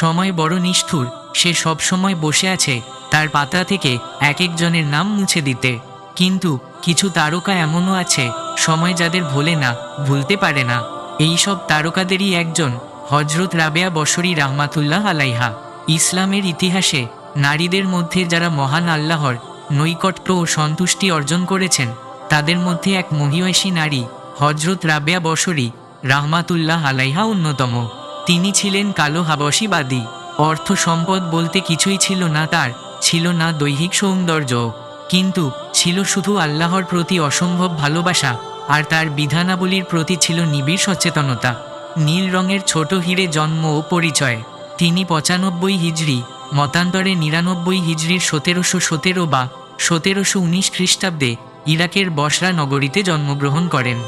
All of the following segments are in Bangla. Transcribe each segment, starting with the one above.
সময় বড় নিষ্ঠুর, সে সব সময় বসে আছে তার পাতা থেকে এক একজনের নাম মুছে দিতে। কিন্তু কিছু তারকা এমনও আছে, সময় যাদের ভোলে না, ভুলতে পারে না। এই সব তারকাদেরই একজন হজরত রাবেয়া বসরি রাহমাতুল্লাহ আলাইহা। ইসলামের ইতিহাসে নারীদের মধ্যে যারা মহান আল্লাহর নৈকট্য ও সন্তুষ্টি অর্জন করেছেন, তাদের মধ্যে এক মহিয়সী নারী হজরত রাবেয়া বসরি রাহমাতুল্লাহ আলাইহা অন্যতম। তিনি ছিলেন কালো হাবসিবাদী অর্থ সম্পদ বলতে কিছুই ছিল না তার, ছিল না দৈহিক সৌন্দর্য, কিন্তু ছিল শুধু আল্লাহর প্রতি অসম্ভব ভালোবাসা, আর তার বিধানাবলীর প্রতি ছিল নিবিড় সচেতনতা। নীল রঙের ছোট হিরে জন্ম ও পরিচয়। তিনি পঁচানব্বই হিজড়ি, মতান্তরে নিরানব্বই হিজড়ির সতেরোশো সতেরো বা সতেরোশো উনিশ খ্রিস্টাব্দে ইরাকের বসরা নগরীতে জন্মগ্রহণ করেন।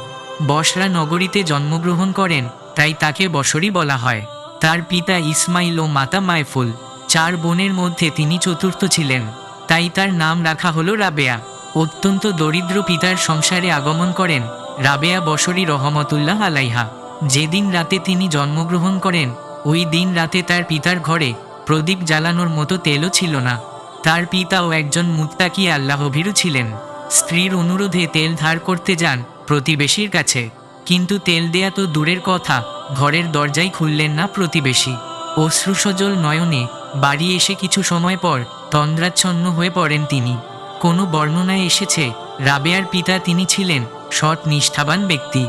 বসরা নগরীতে জন্মগ্রহণ করেন তাই তাকে বসরি বলা হয়। তার পিতা ইসমাইল ও মাতা মায়ফুল, চার বোনের মধ্যে তিনি চতুর্থ ছিলেন। তাই তার নাম রাখা হলো রাবেয়া। অত্যন্ত দরিদ্র পিতার সংসারে আগমন করেন রাবেয়া বসরি রহমতুল্লাহ আলাইহা। যেদিন রাতে তিনি জন্মগ্রহণ করেন, ওই দিন রাতে তার পিতার ঘরে প্রদীপ জ্বালানোর মতো তেলও ছিল না। তার পিতাও একজন মুত্তাকি আল্লাহভীরু ছিলেন। স্ত্রীর অনুরোধে তেল ধার করতে যান প্রতিবেশীর কাছে। কিন্তু তেল দেয়া তো দূরের কথা, ঘরের দরজাই খুললেন না প্রতিবেশী। অশ্রুসজল নয়নে, বাড়ি এসে কিছু সময় পর তন্দ্রাচ্ছন্ন হয়ে পড়েন তিনি। কোনো বর্ণনায় এসেছে, রাবেয়ার পিতা তিনি ছিলেন, সৎ নিষ্ঠাবান ব্যক্তি।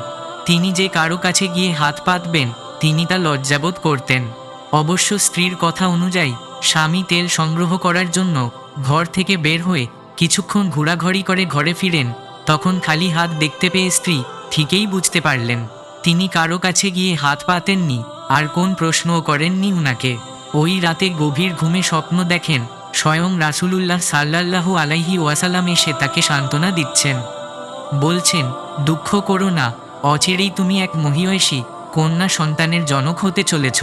তিনি যে কারও কাছে গিয়ে হাত পাতবেন, তিনি তা লজ্জাবোধ করতেন। অবশ্য স্ত্রীর কথা অনুযায়ী, স্বামী তেল সংগ্রহ করার জন্য ঘর থেকে বের হয়ে কিছুক্ষণ ঘোরাঘড়ি করে ঘরে ফিরেন, তখন খালি হাত দেখতে পেয়ে স্ত্রী ঠিকই বুঝতে পারলেন। তিনি কারও কাছে গিয়ে হাত পাতেননি, আর কোন প্রশ্নও করেননি উনাকে। ওই রাতে গভীর ঘুমে স্বপ্ন দেখেন, স্বয়ং রাসূলুল্লাহ সাল্লাল্লাহু আলাইহি ওয়াসাল্লাম এসে তাকে সান্ত্বনা দিচ্ছেন। বলছেন, দুঃখ করো না, অচিরেই তুমি এক মহিয়সী, কন্যা সন্তানের জনক হতে চলেছ।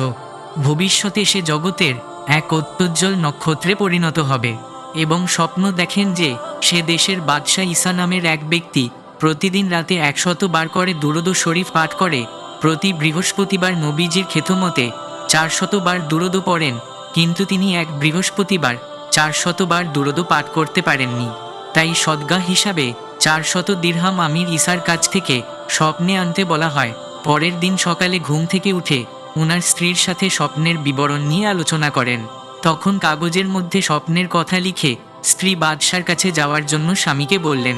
ভবিষ্যতে সে জগতের এক অত্যুজ্জ্বল নক্ষত্রে পরিণত হবে এবং স্বপ্ন দেখেন যে সে দেশের বাদশাহ ঈসা নামের এক ব্যক্তি প্রতিদিন রাতে একশত বার করে দুরদ শরীফ পাঠ করে প্রতি বৃহস্পতিবার নবীজির খেতমতে চারশত বার দুরদ পড়েন, কিন্তু তিনি এক বৃহস্পতিবার চারশতবার দুরদ পাঠ করতে পারেননি। তাই সদ্গা হিসাবে চারশত দীর্হাম আমির ঈসার কাছ থেকে স্বপ্নে আনতে বলা হয়। পরের দিন সকালে ঘুম থেকে উঠে ওনার স্ত্রীর সাথে স্বপ্নের বিবরণ নিয়ে আলোচনা করেন। তখন কাগজের মধ্যে স্বপ্নের কথা লিখে স্ত্রী বাদশার কাছে যাওয়ার জন্য স্বামীকে বললেন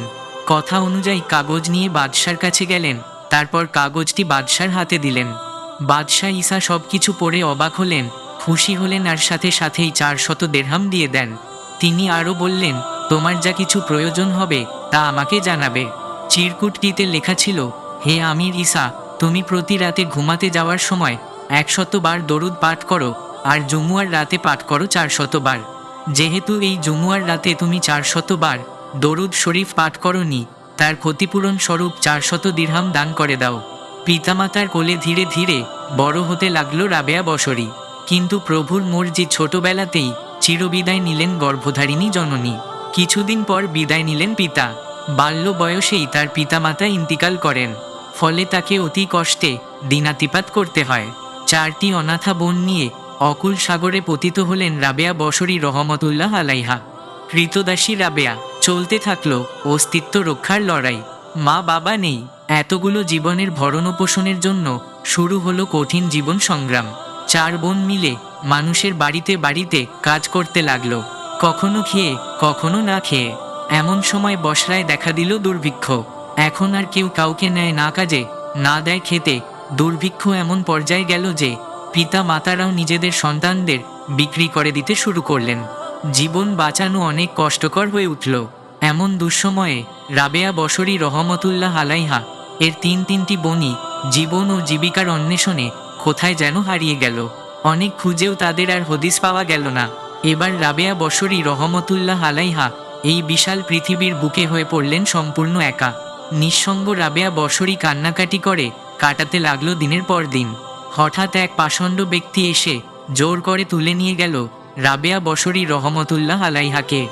কথা অনুযায়ী কাগজ নিয়ে বাদশার কাছে গেলেন। তারপর কাগজটি বাদশার হাতে দিলেন। বাদশাহ ঈসা সব কিছু পড়ে অবাক হলেন। খুশি হলেন আর সাথে সাথেই চারশত দেড়হাম দিয়ে দেন। তিনি আরও বললেন, তোমার যা কিছু প্রয়োজন হবে, তা আমাকে জানাবে। চিরকুটটিতে লেখা ছিল, হে আমির ঈসা, তুমি প্রতি রাতে ঘুমাতে যাওয়ার সময় একশত বার দরুদ পাঠ করো, আর জুমুয়ার রাতে পাঠ করো চারশত বার। যেহেতু এই জুমুয়ার রাতে তুমি চারশত বার দরুদ শরীফ পাঠ করনি, তার ক্ষতিপূরণ স্বরূপ চারশত দিরহাম দান করে দাও। পিতামাতার কোলে ধীরে ধীরে বড় হতে লাগল রাবেয়া বসরি। কিন্তু প্রভুর মর্জি ছোটবেলাতেই চিরবিদায় নিলেন গর্ভধারিণী জননী। কিছুদিন পর বিদায় নিলেন পিতা। বাল্য বয়সেই তার পিতামাতা ইন্তিকাল করেন। ফলে তাকে অতি কষ্টে দিনাতিপাত করতে হয়। চারটি অনাথা বোন নিয়ে অকুল সাগরে পতিত হলেন রাবেয়া বসরি রহমতুল্লাহ আলাইহা। কৃতদাসী রাবেয়া চলতে থাকল অস্তিত্ব রক্ষার লড়াই। মা বাবা নেই, এতগুলো জীবনের ভরণ পোষণের জন্য শুরু হলো কঠিন জীবন সংগ্রাম। চার বোন মিলে মানুষের বাড়িতে বাড়িতে কাজ করতে লাগল, কখনো খেয়ে, কখনো না খেয়ে। এমন সময় বসরায় দেখা দিল দুর্ভিক্ষ। এখন আর কেউ কাউকে নেয় না কাজে, না দেয় খেতে। দুর্ভিক্ষ এমন পর্যায়ে গেল যে পিতা মাতারাও নিজেদের সন্তানদের বিক্রি করে দিতে শুরু করলেন। জীবন বাঁচানো অনেক কষ্টকর হয়ে উঠল। এমন দুঃসময়ে রাবেয়া বসরি রহমতুল্লাহ আলাইহা, এর তিন তিনটি বনি জীবন ও জীবিকার অন্বেষণে কোথায় যেন হারিয়ে গেল। অনেক খুঁজেও তাদের আর হদিস পাওয়া গেল না। এবার রাবেয়া বসরি রহমতুল্লাহ আলাইহা এই বিশাল পৃথিবীর বুকে হয়ে পড়লেন সম্পূর্ণ একা। নিঃসঙ্গ রাবেয়া বসরি কান্নাকাটি করে কাটাতে লাগল দিনের পর দিন। হঠাৎ এক পাষণ্ড ব্যক্তি এসে জোর করে তুলে নিয়ে গেল রাবেয়া বসরি রহমতুল্লাহ আলাইহাকে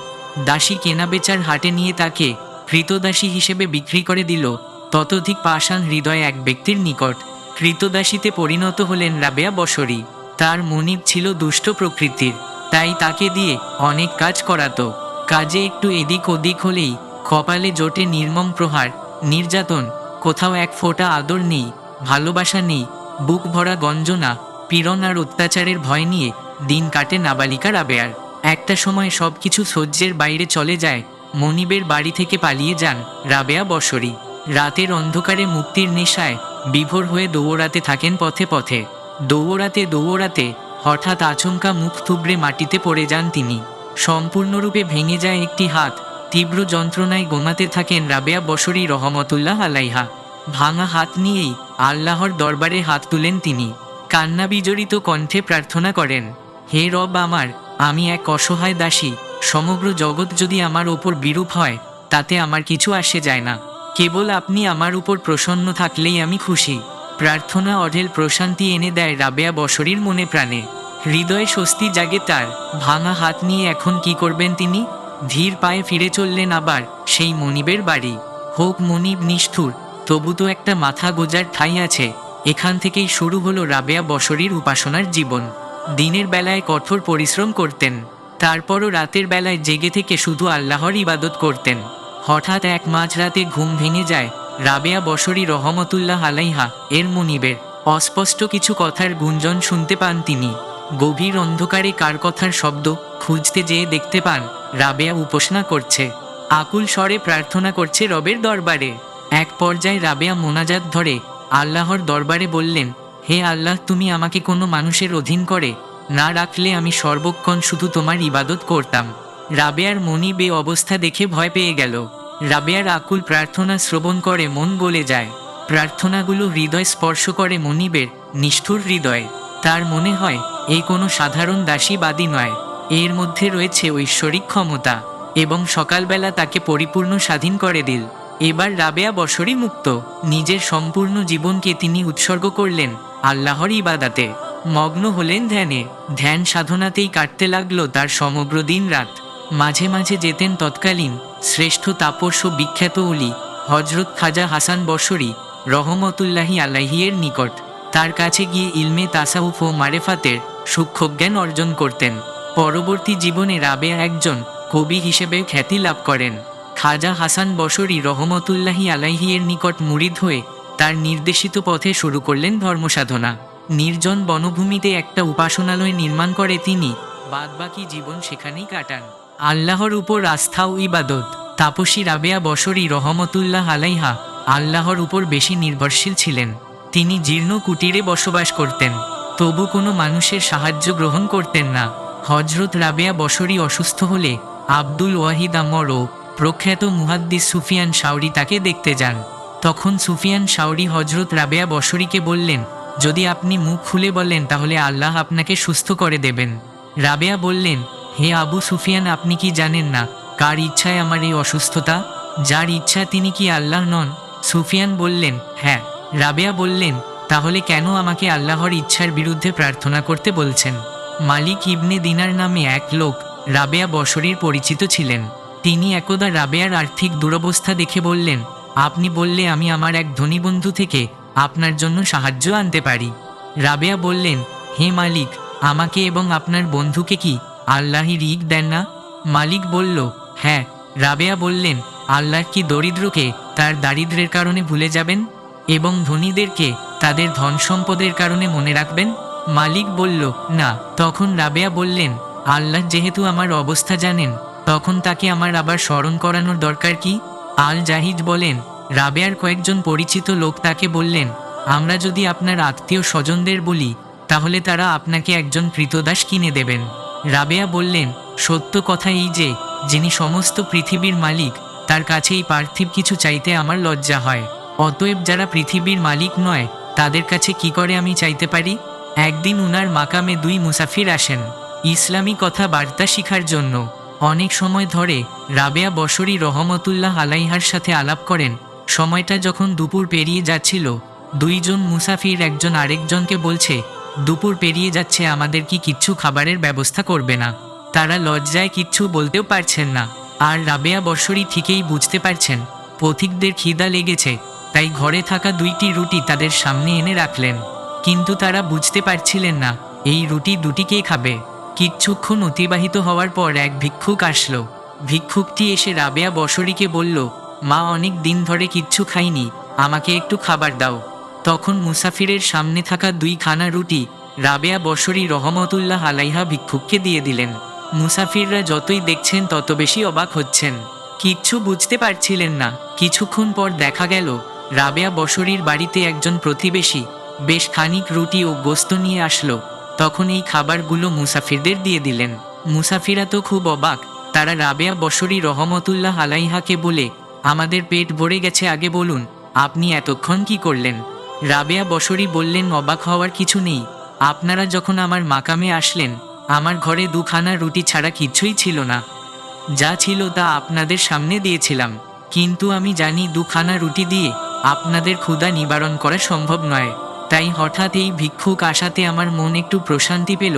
দাসী কেনাবেচার হাটে নিয়ে তাকে কৃতদাসী হিসেবে বিক্রি করে দিল। ততোধিক পাষাণ হৃদয় এক ব্যক্তির নিকট কৃতদাসীতে পরিণত হলেন রাবেয়া বসরি তার মনিব ছিল দুষ্ট প্রকৃতির, তাই তাকে দিয়ে অনেক কাজ করাতো। কাজে একটু এদিক ওদিক হলেই কপালে জোটে নির্মম প্রহার, নির্যাতন, কোথাও এক ফোঁটা আদর নেই, ভালোবাসা নেই, বুক ভরা গঞ্জনা, পীড়ন আর অত্যাচারের ভয় নিয়ে দিন কাটে নাবালিকা রাবেয়ার একটা সময় সব কিছু সহ্যের বাইরে চলে যায়, মনিবের বাড়ি থেকে পালিয়ে যান রাবেয়া বসরি। রাতের অন্ধকারে মুক্তির নেশায় বিভোর হয়ে দৌড়াতে থাকেন পথে পথে। দৌড়াতে দৌড়াতে হঠাৎ আচমকা মুখ থুবড়ে মাটিতে পড়ে যান তিনি। সম্পূর্ণরূপে ভেঙে যায় একটি হাত, তীব্র যন্ত্রণায় গোমাতে থাকেন রাবেয়া বসরি রহমতুল্লাহ আলাইহা। ভাঙা হাত নিয়েই আল্লাহর দরবারে হাত তুলেন তিনি। কান্না বিজড়িত কণ্ঠে প্রার্থনা করেন হে রব আমার, আমি এক অসহায় দাসী, সমগ্র জগৎ যদি আমার ওপর বিরূপ হয়, তাতে আমার কিছু আসে যায় না। কেবল আপনি আমার উপর প্রসন্ন থাকলেই আমি খুশি। প্রার্থনা অঢেল প্রশান্তি এনে দেয় রাবেয়া বসরির মনে প্রাণে। হৃদয়ে স্বস্তি জাগে তার। ভাঙা হাত নিয়ে এখন কি করবেন তিনি? ধীর পায়ে ফিরে চললেন আবার সেই মনিবের বাড়ি। হোক মনিব নিষ্ঠুর, তবু তো একটা মাথা গোজার ঠাঁই আছে। এখান থেকেই শুরু হলো রাবেয়া বসরির উপাসনার জীবন। দিনের বেলায় কঠোর পরিশ্রম করতেন, তারপরও রাতের বেলায় জেগে থেকে শুধু আল্লাহর ইবাদত করতেন। হঠাৎ এক মাঝরাতে ঘুম ভেঙে যায়, রাবেয়া বসরি রহমতুল্লাহ আলাইহা, এর মনিবের, অস্পষ্ট কিছু কথার গুঞ্জন শুনতে পান তিনি। গভীর অন্ধকারে কার কথার শব্দ খুঁজতে যেয়ে দেখতে পান, রাবেয়া উপাসনা করছে। আকুল স্বরে প্রার্থনা করছে রবের দরবারে। এক পর্যায়ে রাবেয়া মোনাজাত ধরে আল্লাহর দরবারে বললেন হে আল্লাহ, তুমি আমাকে কোনো মানুষের অধীন করে না রাখলে আমি সর্বক্ষণ শুধু তোমার ইবাদত করতাম। রাবেয়ার মনি বে অবস্থা দেখে ভয় পেয়ে গেল। রাবেয়ার আকুল প্রার্থনা শ্রবণ করে মন গলে যায়। প্রার্থনাগুলো হৃদয় স্পর্শ করে মনিবের নিষ্ঠুর হৃদয়। তার মনে হয় এই কোনো সাধারণ দাসীবাদী নয়। এর মধ্যে রয়েছে ঐশ্বরিক ক্ষমতা এবং সকালবেলা তাকে পরিপূর্ণ স্বাধীন করে দিল। এবার রাবেয়া বসরই মুক্ত নিজের সম্পূর্ণ জীবনকে তিনি উৎসর্গ করলেন। আল্লাহর ইবাদাতে মগ্ন হলেন ধ্যানে। ধ্যান সাধনাতেই কাটতে লাগল তার সমগ্র দিন রাত মাঝে মাঝে যেতেন তৎকালীন শ্রেষ্ঠ তাপস্য বিখ্যাত অলি হজরত খাজা হাসান বসরি রহমতুল্লাহি আলাহিয়ের নিকট। তার কাছে গিয়ে ইলমে তাসাউফ ও মারেফাতের সূক্ষ্ম জ্ঞান অর্জন করতেন। পরবর্তী জীবনে রাবে একজন কবি হিসেবে খ্যাতি লাভ করেন। খাজা হাসান বসরি রহমতুল্লাহি আলাইহিয়ের নিকট মুরিদ হয়ে তার নির্দেশিত পথে শুরু করলেন ধর্মসাধনা। নির্জন বনভূমিতে একটা উপাসনালয় নির্মাণ করে তিনি, বাদবাকি জীবন সেখানেই কাটান। আল্লাহর উপর আস্থা ও ইবাদত, তাপসী রাবেয়া বসরি রহমতুল্লাহ আলাইহা আল্লাহর উপর বেশি নির্ভরশীল ছিলেন। তিনি জীর্ণ কুটিরে বসবাস করতেন, তবু কোনো মানুষের সাহায্য গ্রহণ করতেন না। হজরত রাবেয়া বসরি অসুস্থ হলে আব্দুল ওয়াহিদ আমর ও প্রখ্যাত মুহাদ্দিস সুফিয়ান শাওরি তাকে দেখতে যান। তখন সুফিয়ান শাওরি হজরত রাবেয়া বসরিকে বললেন, যদি আপনি মুখ খুলে বলেন, তাহলে আল্লাহ আপনাকে সুস্থ করে দেবেন। রাবেয়া বললেন, হে আবু সুফিয়ান, আপনি কি জানেন না কার ইচ্ছায় আমার এই অসুস্থতা? যার ইচ্ছা তিনি কি আল্লাহ নন? সুফিয়ান বললেন হ্যাঁ। রাবেয়া বললেন, তাহলে কেন আমাকে আল্লাহর ইচ্ছার বিরুদ্ধে প্রার্থনা করতে বলছেন? মালিক ইবনে দিনার নামে এক লোক রাবেয়া বসরির পরিচিত ছিলেন। তিনি একদা রাবেয়ার আর্থিক দুরবস্থা দেখে বললেন আপনি বললে আমি আমার এক ধনী বন্ধু থেকে আপনার জন্য সাহায্য আনতে পারি। রাবেয়া বললেন, হে মালিক, আমাকে এবং আপনার বন্ধুকে কি আল্লাহি রিক দেন না? মালিক বলল হ্যাঁ। রাবেয়া বললেন, আল্লাহ কি দরিদ্রকে তার দারিদ্রের কারণে ভুলে যাবেন এবং ধনীদেরকে তাদের ধন সম্পদের কারণে মনে রাখবেন? মালিক বলল, না। তখন রাবেয়া বললেন, আল্লাহ যেহেতু আমার অবস্থা জানেন, তখন তাকে আমার আবার স্মরণ করানোর দরকার কি? আল জাহিদ বলেন, রাবেয়ার কয়েকজন পরিচিত লোক তাকে বললেন, আমরা যদি আপনার আত্মীয় স্বজনদের বলি, তাহলে তারা আপনাকে একজন কৃতদাস কিনে দেবেন। রাবেয়া বললেন, সত্য কথা এই যে, যিনি সমস্ত পৃথিবীর মালিক, তার কাছে এই পার্থিব কিছু চাইতে আমার লজ্জা হয়। অতএব যারা পৃথিবীর মালিক নয়, তাদের কাছে কি করে আমি চাইতে পারি? একদিন উনার মাকামে দুই মুসাফির আসেন। ইসলামী কথা বার্তা শিখার জন্য। অনেক সময় ধরে রাবেয়া বসরি রহমতুল্লাহ আলাইহার সাথে আলাপ করেন। সময়টা যখন দুপুর পেরিয়ে যাচ্ছিল, দুইজন মুসাফির একজন আরেকজনকে বলছে, দুপুর পেরিয়ে যাচ্ছে, আমাদের কি কিচ্ছু খাবারের ব্যবস্থা করবে না? তারা লজ্জায় কিচ্ছু বলতেও পারছেন না। আর রাবেয়া বর্ষরই ঠিকই বুঝতে পারছেন, পথিকদের খিদা লেগেছে, তাই ঘরে থাকা দুইটি রুটি তাদের সামনে এনে রাখলেন। কিন্তু তারা বুঝতে পারছিলেন না, এই রুটি দুটি কে খাবে। কিচ্ছুক্ষণ অতিবাহিত হওয়ার পর এক ভিক্ষুক আসলো। ভিক্ষুকটি এসে রাবেয়া বসরিকে বলল, মা অনেক দিন ধরে কিচ্ছু খাইনি, আমাকে একটু খাবার দাও। তখন মুসাফিরের সামনে থাকা দুই খানা রুটি রাবেয়া বসরি রহমতুল্লাহ আলাইহা ভিক্ষুককে দিয়ে দিলেন। মুসাফিররা যতই দেখছেন তত বেশি অবাক হচ্ছেন। কিচ্ছু বুঝতে পারছিলেন না। কিছুক্ষণ পর দেখা গেল, রাবেয়া বসরির বাড়িতে একজন প্রতিবেশী বেশ খানিক রুটি ও গোস্ত নিয়ে আসলো। তখন এই খাবারগুলো মুসাফিরদের দিয়ে দিলেন। মুসাফিরা তো খুব অবাক। তারা রাবেয়া বসরি রহমতুল্লাহ আলাইহাকে বলে, আমাদের পেট ভরে গেছে, আগে বলুন, আপনি এতক্ষণ কি করলেন? রাবেয়া বসরি বললেন, অবাক হওয়ার কিছু নেই। আপনারা যখন আমার মাকামে আসলেন, আমার ঘরে দুখানা রুটি ছাড়া কিছুই ছিল না। যা ছিল তা আপনাদের সামনে দিয়েছিলাম। কিন্তু আমি জানি দুখানা রুটি দিয়ে আপনাদের ক্ষুধা নিবারণ করা সম্ভব নয়। তাই হঠাৎ এই ভিক্ষুক আসাতে আমার মন একটু প্রশান্তি পেল।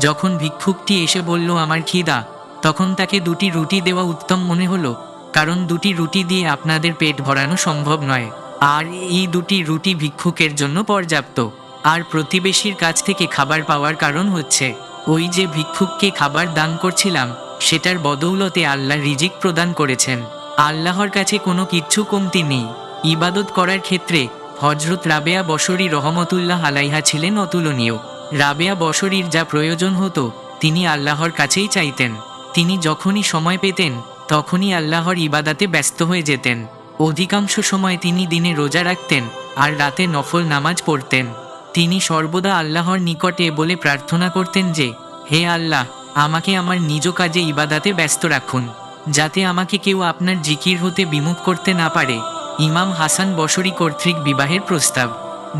যখন ভিক্ষুকটি এসে বলল, আমার খিদা। তখন তাকে দুটি রুটি দেওয়া উত্তম মনে হলো, কারণ দুটি রুটি দিয়ে আপনাদের পেট ভরানো সম্ভব নয়। আর এই দুটি রুটি ভিক্ষুকের জন্য পর্যাপ্ত। আর প্রতিবেশীর কাছ থেকে খাবার পাওয়ার কারণ হচ্ছে, ওই যে ভিক্ষুককে খাবার দান করছিলাম, সেটার বদৌলতে আল্লাহ রিজিক প্রদান করেছেন। আল্লাহর কাছে কোনো কিচ্ছু কমতি নেই। ইবাদত করার ক্ষেত্রে হজরত রাবেয়া বসরি রহমতুল্লাহ আলাইহা ছিলেন অতুলনীয়। রাবেয়া বসরির যা প্রয়োজন হতো, তিনি আল্লাহর কাছেই চাইতেন। তিনি যখনই সময় পেতেন, তখনই আল্লাহর ইবাদাতে ব্যস্ত হয়ে যেতেন। অধিকাংশ সময় তিনি দিনে রোজা রাখতেন আর রাতে নফল নামাজ পড়তেন। তিনি সর্বদা আল্লাহর নিকটে বলে প্রার্থনা করতেন যে, হে আল্লাহ, আমাকে আমার নিজ কাজে ইবাদাতে ব্যস্ত রাখুন, যাতে আমাকে কেউ আপনার জিকির হতে বিমুখ করতে না পারে। ইমাম হাসান বসরি কর্তৃক বিবাহের প্রস্তাব।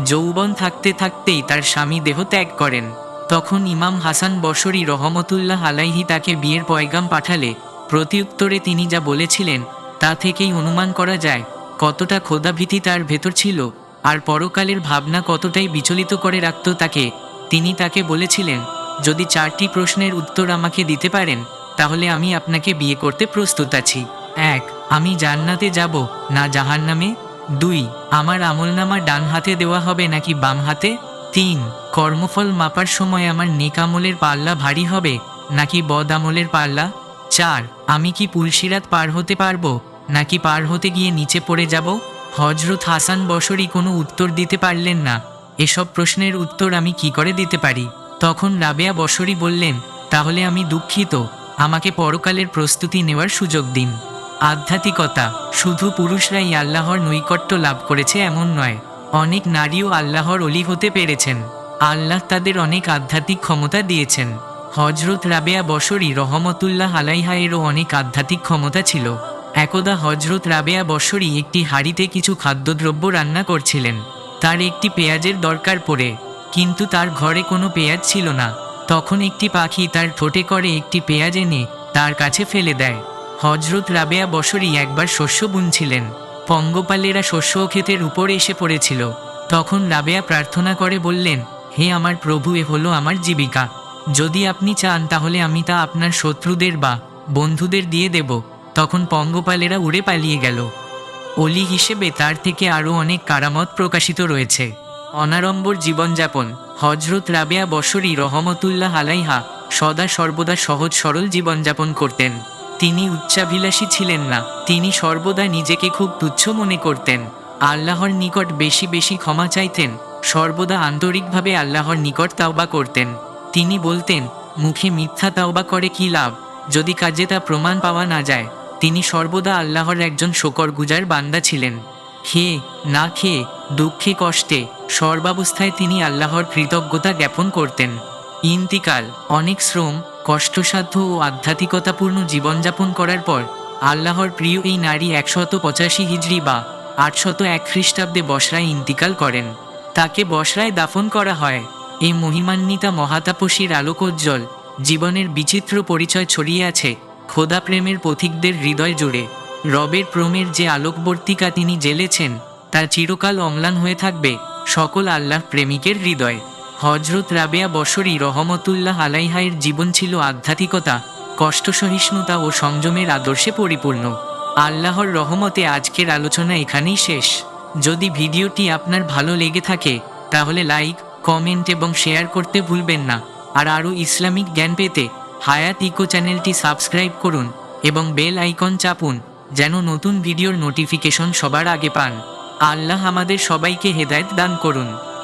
যৌবন থাকতে থাকতেই তার স্বামী দেহ ত্যাগ করেন। তখন ইমাম হাসান বসরি রহমতুল্লাহ আলাইহি তাকে বিয়ের পয়গাম পাঠালে। প্রতিউত্তরে তিনি যা বলেছিলেন, তা থেকেই অনুমান করা যায়, কতটা ক্ষোধাভীতি তার ভেতর ছিল, আর পরকালের ভাবনা কতটাই বিচলিত করে রাখত তাকে। তিনি তাকে বলেছিলেন, যদি চারটি প্রশ্নের উত্তর আমাকে দিতে পারেন, তাহলে আমি আপনাকে বিয়ে করতে প্রস্তুত আছি। এক আমি জান্নাতে যাব, না জাহান্নামে? দুই, আমার আমলনামা ডান হাতে দেওয়া হবে নাকি বাম হাতে? তিন, কর্মফল মাপার সময় আমার নেক আমলের পাল্লা ভারী হবে, নাকি বদ আমলের পাল্লা? চার, আমি কি পুলসিরাত পার হতে পারব, নাকি পার হতে গিয়ে নিচে পড়ে যাব? হজরত হাসান বসরি কোনো উত্তর দিতে পারলেন না। এসব প্রশ্নের উত্তর আমি কি করে দিতে পারি? তখন রাবেয়া বসরি বললেন, তাহলে আমি দুঃখিত, আমাকে পরকালের প্রস্তুতি নেওয়ার সুযোগ দিন। আধ্যাত্মিকতা, শুধু পুরুষরাই আল্লাহর নৈকট্য লাভ করেছে এমন নয়, অনেক নারীও আল্লাহর অলি হতে পেরেছেন। আল্লাহ তাদের অনেক আধ্যাত্মিক ক্ষমতা দিয়েছেন। হজরত রাবেয়া বসরি রহমতুল্লাহ আলাইহায়েরও অনেক আধ্যাত্মিক ক্ষমতা ছিল। একদা হজরত রাবেয়া বসরি একটি হাঁড়িতে কিছু খাদ্যদ্রব্য রান্না করছিলেন। তার একটি পেঁয়াজের দরকার পড়ে, কিন্তু তার ঘরে কোনো পেঁয়াজ ছিল না। তখন একটি পাখি তার ঠোঁটে করে একটি পেঁয়াজ এনে তার কাছে ফেলে দেয়। হজরত রাবেয়া বসরি একবার শস্য বুনছিলেন। পঙ্গপালেরা শস্য ক্ষেতের উপর এসে পড়েছিল। তখন রাবেয়া প্রার্থনা করে বললেন, হে আমার প্রভু, এ হলো আমার জীবিকা। যদি আপনি চান, তাহলে আমি তা আপনার শত্রুদের বা বন্ধুদের দিয়ে দেব। তখন পঙ্গপালেরা উড়ে পালিয়ে গেল। অলি হিসেবে তার থেকে আরও অনেক কারামত প্রকাশিত রয়েছে। অনাড়ম্বর জীবনযাপন। হজরত রাবেয়া বসরি রহমতুল্লাহ আলাইহা সদা সর্বদা সহজ সরল জীবনযাপন করতেন। তিনি উচ্চাভিলাষী ছিলেন না। তিনি সর্বদা নিজেকে খুব তুচ্ছ মনে করতেন। আল্লাহর নিকট বেশি বেশি ক্ষমা চাইতেন। সর্বদা আন্তরিকভাবে আল্লাহর নিকট তাওবা করতেন। তিনি বলতেন, মুখে মিথ্যা তাওবা করে কি লাভ? যদি কাজে তা প্রমাণ পাওয়া না যায়, তিনি সর্বদা আল্লাহর একজন শোকর গুজার বান্দা ছিলেন। খেয়ে না খেয়ে, দুঃখে কষ্টে, সর্বাবস্থায় তিনি আল্লাহর কৃতজ্ঞতা জ্ঞাপন করতেন। ইন্তিকাল, অনেক শ্রম কষ্টসাধ্য ও আধ্যাত্মিকতাপূর্ণ জীবনযাপন করার পর আল্লাহর প্রিয় এই নারী একশত পঁচাশি হিজড়ি বা আটশত এক খ্রিস্টাব্দে বসরায় ইন্তিকাল করেন। তাকে বসরায় দাফন করা হয়। এই মহিমান্বিতা মহাতাপসীর আলোকোজ্জ্বল জীবনের বিচিত্র পরিচয় ছড়িয়ে আছে খোদা প্রেমের পথিকদের হৃদয় জুড়ে। রবের প্রমের যে আলোকবর্তিকা তিনি জেলেছেন, তা চিরকাল অম্লান হয়ে থাকবে সকল আল্লাহ প্রেমিকের হৃদয়। হজরত রাবেয়া বসরি রহমতুল্লাহ আলাইহায়ের জীবন ছিল আধ্যাত্মিকতা কষ্ট সহিষ্ণুতা ও সংযমের আদর্শে পরিপূর্ণ। আল্লাহর রহমতে আজকের আলোচনা এখানেই শেষ। যদি ভিডিওটি আপনার ভালো লেগে থাকে, তাহলে লাইক, কমেন্ট এবং শেয়ার করতে ভুলবেন না। আর আরও ইসলামিক জ্ঞান পেতে হায়াত ইকো চ্যানেলটি সাবস্ক্রাইব করুন এবং বেল আইকন চাপুন, যেন নতুন ভিডিওর নোটিফিকেশন সবার আগে পান। আল্লাহ আমাদের সবাইকে হেদায়েত দান করুন।